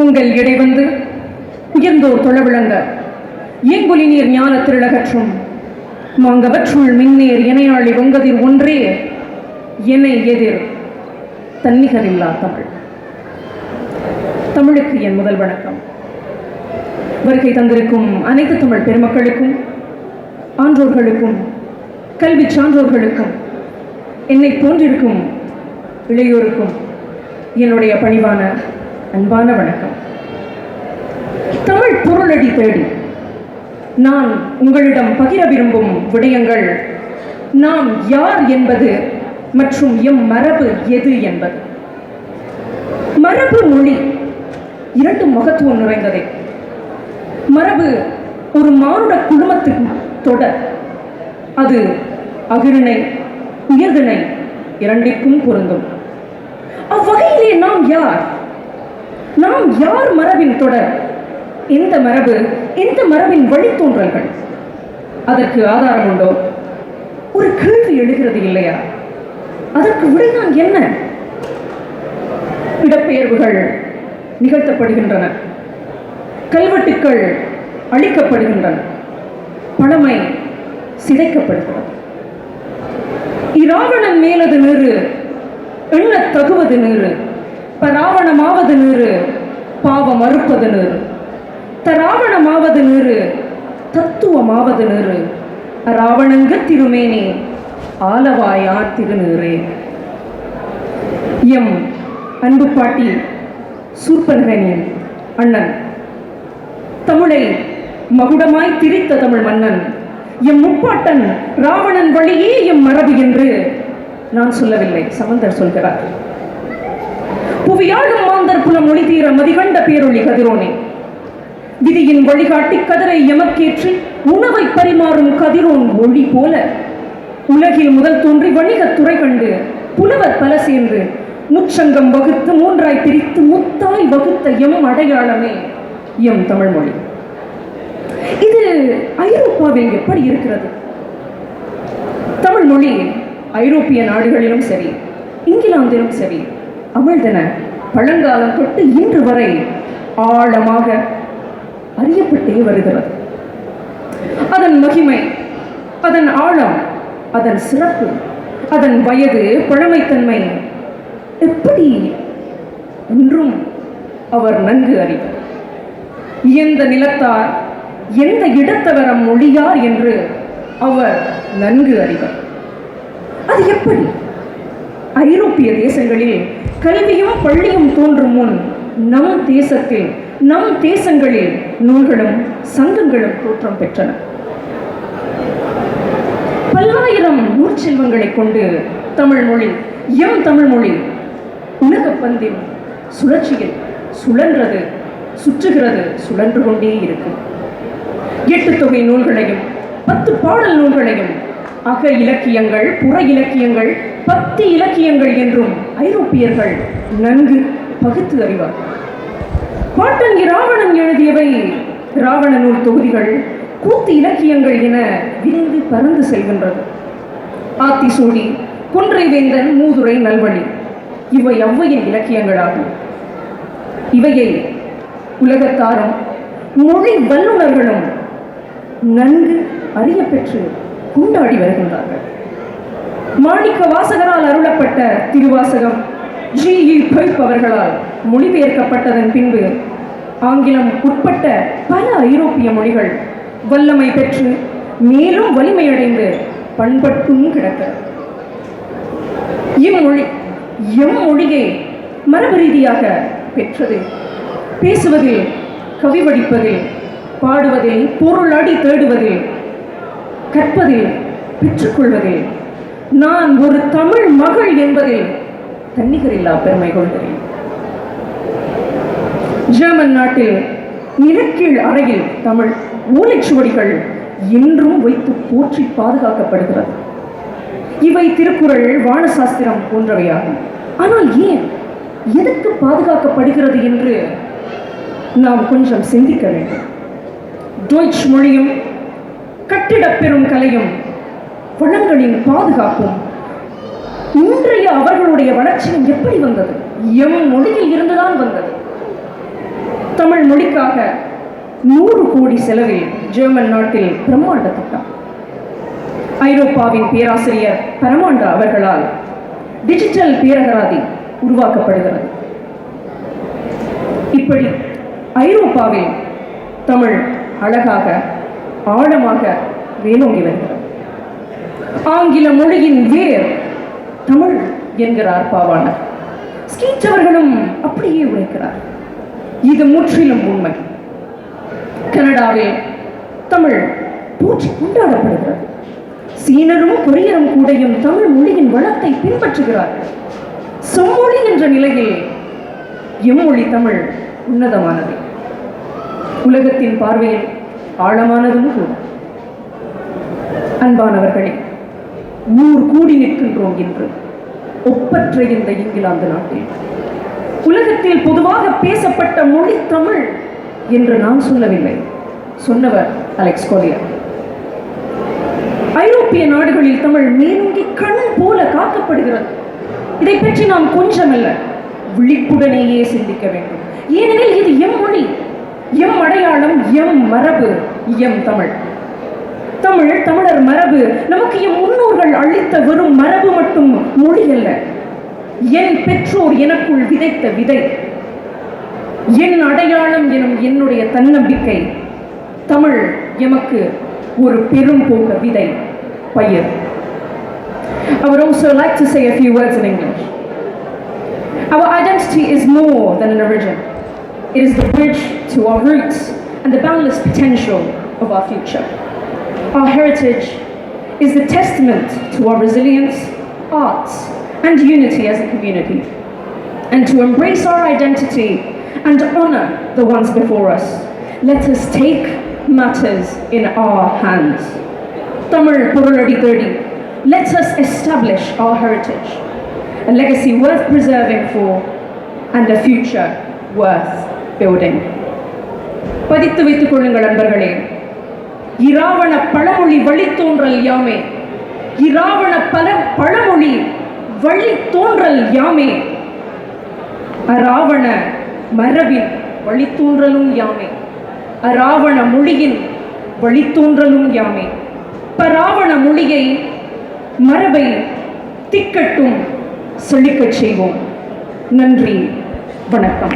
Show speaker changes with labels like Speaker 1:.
Speaker 1: உங்கள் இடைவந்து உயர்ந்தோர் தொழ விளங்க ஏங்குலி நீர் ஞான திருளகற்றும். மாங்கவற்றுள் மின்னேர் இணையாளி ஒங்கதிர் ஒன்றே என்னை எதிர் தன்னிகரில்லா தமிழ். தமிழுக்கு என் முதல் வணக்கம். வருகை தந்திருக்கும் அனைத்து தமிழ் பெருமக்களுக்கும் ஆன்றோர்களுக்கும் கல்வி சான்றோர்களுக்கும் என்னை போன்றிருக்கும் இளையோருக்கும் என்னுடைய பணிவான அன்பான வணக்கம். தமிழ் பொருளடி தேடி நான் உங்களிடம் பகிர விரும்பும் விடயங்கள் நாம் யார் என்பது மற்றும் எம் மரபு எது என்பது. மரபு மொழி இரண்டு மகத்துவம் நிறைந்ததே. மரபு ஒரு மானுட குழுமத்தின் தொடர். அது அகிரிணை உயர்திணை இரண்டிற்கும் பொருந்தும். அவ்வகையிலே நாம் யார்? நாம் யார் மரபின் தொடர்? எந்த மரபு எந்த மரபின் வழித்தோன்றல்கள். அதற்கு ஆதாரம் உண்டோ? ஒரு கேள்வி எழுகிறது இல்லையா? அதற்கு விடைதான் என்ன? இடப்பெயர்வுகள் நிகழ்த்தப்படுகின்றன. கல்வெட்டுக்கள் அழிக்கப்படுகின்றன. பழமை சிதைக்கப்படுகிறது. இராவணன் மேலது நீரு எண்ணத் தகுவது நீரு. பராவணமாவது நீரு பாவம் மறுப்பது நீரு தராவணமாவது நீரு தத்துவமாவது நீரு ராவணங்க திருமேனே ஆலவாயா திருநீரே எம். அன்பு பாட்டி சூர்பனகனியன் அண்ணன். தமிழை மகுடமாய் திரித்த தமிழ் மன்னன். எம் முப்பாட்டன் ராவணன் வழியே எம் மரபு என்று நான் சொல்லவில்லை சமந்தர் சொல்கிறார். புவியாடும் மாந்தர் புல ஒளி தீர மதிகண்ட பேரொளி கதிரோனே. விதியின் வழிகாட்டி கதிரை எமக்கேற்றி உணவை பரிமாறும் கதிரோன் ஒளி போல. உலகில் முதல் தோன்றி வணிகத் துறை கண்டு புலவர் பல சேர்ந்து முச்சங்கம் வகுத்து மூன்றாய் பிரித்து முத்தாய் வகுத்த எம் அடையாளமே எம் தமிழ் மொழி. இது ஐரோப்பாவில் எப்படி இருக்கிறது? தமிழ் மொழி ஐரோப்பிய நாடுகளிலும் சரி இங்கிலாந்திலும் சரி அமிழ்தன பழங்காலம் தொட்டு இன்று வரை ஆழமாக அறியப்பட்டே வருகிறது. அதன் மகிமை அதன் ஆழம் அதன் சிறப்பு அதன் வயது பழமைத்தன்மை எப்படி என்றும் அவர் நன்கு அறிவர். எந்த நிலத்தார் எந்த இடத்தவரம் மொழியார் என்று அவர் நன்கு அறிவார். அது எப்படி? ஐரோப்பிய தேசங்களில் கல்வியும் பள்ளியும் தோன்றும் முன் நம் தேசத்தில் நம் தேசங்களில் நூல்களும் சங்கங்களும் தோற்றம் பெற்றன. பல்லாயிரம் நூற்செல்வங்களை கொண்டு தமிழ் மொழி எம் தமிழ் மொழி உலகப் பந்தின் சுழற்சியில் சுழன்றது சுற்றுகிறது சுழன்று கொண்டே இருக்கும் எட்டு தொகை நூல்களையும் பத்து பாடல் நூல்களையும் அக இலக்கியங்கள் புற இலக்கியங்கள் பத்து இலக்கியங்கள் என்றும் ஐரோப்பியர்கள் நன்கு பகுத்து அறிவார். பாட்டங்கி ராவணன் எழுதியவை ராவண நூல் தொகுதிகள் கூத்து இலக்கியங்கள் என விரிந்து பறந்து செல்கின்றது. ஆத்திசூடி குன்றை வேந்தன் மூதுரை நல்வழி இவை அவ்வையின் இலக்கியங்களாகும். இவையை உலகத்தாரும் மொழி வல்லுநர்களும் நன்கு அறியப்பெற்று கொண்டாடி வருகின்றார்கள். மாணிக்க வாசகரால் அருளப்பட்ட திருவாசகம் ஜி. இ. பைப் அவர்களால் மொழிபெயர்க்கப்பட்டதன் பின்பு ஆங்கிலம் உட்பட்ட பல ஐரோப்பிய மொழிகள் வல்லமை பெற்று மேலும் வலிமையடைந்து பண்பட்டும் கிடக்க இம்மொழி எம் மொழியை மரபு ரீதியாக பெற்றது. பேசுவதில் கவி வடிப்பதில் பாடுவதில் பொருள் அடி தேடுவதில் கற்பதில் பெற்றுக்கொள்வதில். நான் ஒரு தமிழ் மகள் என்பதில் தன்னிகரில்லா பெருமை கொள்கிறேன். ஜெர்மன் நாட்டில் நிலக்கீழ் அறையில் தமிழ் ஓலைச்சுவடிகள் என்றும் வைத்து போற்றி பாதுகாக்கப்படுகிறது. இவை திருக்குறள் வானசாஸ்திரம் போன்றவையாகும். ஆனால் ஏன்? எதற்கு பாதுகாக்கப்படுகிறது என்று நாம் கொஞ்சம் சிந்திக்க வேண்டும். டோய்ச் மொழியும் கட்டிடப் பெறும் கலையும் வளங்களின் பாதுகாப்பும். இன்றைய அவர்களுடைய வளர்ச்சியும் எப்படி வந்தது? எம் மொழியில் இருந்துதான் வந்தது. தமிழ் மொழிக்காக நூறு கோடி செலவில் ஜெர்மன் நாட்டில் பிரம்மாண்ட திட்டம். ஐரோப்பாவின் பேராசிரியர் பரமாண்டா அவர்களால் டிஜிட்டல் பேரகராதி உருவாக்கப்படுகிறது. இப்படி ஐரோப்பாவில் தமிழ் அழகாக ஆழமாக வேலோங்கி ஆங்கில மொழியின் வேர் தமிழ் என்கிறார் பாவாணர். ஸ்கீச் அவர்களும் அப்படியே உரைக்கிறார். இது முற்றிலும் உண்மை. கனடாவில் தமிழ் போற்றி கொண்டாடப்படுகிறது. சீனரும் கொரியரும் கூடையும் தமிழ் மொழியின் வளத்தை பின்பற்றுகிறார்கள் செம்மொழி என்ற நிலையில் எம்மொழி தமிழ் உன்னதமானது. உலகத்தின் பார்வையில் ஆழமானதும் கூட. அன்பானவர்களே ஊர் கூடி நிற்கின்றோம் என்று ஒப்பற்ற இந்த இங்கிலாந்து நாட்டில். உலகத்தில் பொதுவாக பேசப்பட்ட மொழி தமிழ் என்று நான் சொல்லவில்லை சொன்னவர் அலெக்ஸ் கோலியர். ஐரோப்பிய நாடுகளில் தமிழ் மேலோங்கி கண் போல காக்கப்படுகிறது. இதை பற்றி நாம் கொஞ்சமல்ல. விழிப்புடனேயே சிந்திக்க வேண்டும். ஏனெனில் இது எம் மொழி. எம் அடையாளம் எம் மரபு எம் தமிழ். தமிழ் தமிழர் மரபு நமக்கு எம் முன்னோர்கள் அளித்த வெறும் மரபு மட்டும் மொழி அல்ல என் பெற்றோர் எனக்குள் விதைத்த விதை. என் அடையாளம் எனும் என்னுடைய தன்னம்பிக்கை. தமிழ் எமக்கு ஒரு பெரும் போக விதை பயிர். I would also like to say a few words in English. Our identity is more than an origin. It is the bridge to our roots and the boundless potential of our future. Our heritage is the testament to our resilience, arts, and unity as a community. And to embrace our identity and honor the ones before us, let us take matters in our hands. Tamil Puruladi 30. Let us establish our heritage, a legacy worth preserving for, and a future worth building. பதித்து வைத்துக் கொள்ளுங்கள் அன்பர்களே. இராவண பழமொழி வழித்தோன்றல் யாமே. இராவண பல பழமொழி வழித்தோன்றல் யாமே. அராவண மரபின் வழித்தோன்றலும் யாமே. அராவண மொழியின் வழித்தோன்றலும் யாமே. பராவண மொழியை மரபை திக்கட்டும் செழிக்கச் செய்வோம். நன்றி வணக்கம்.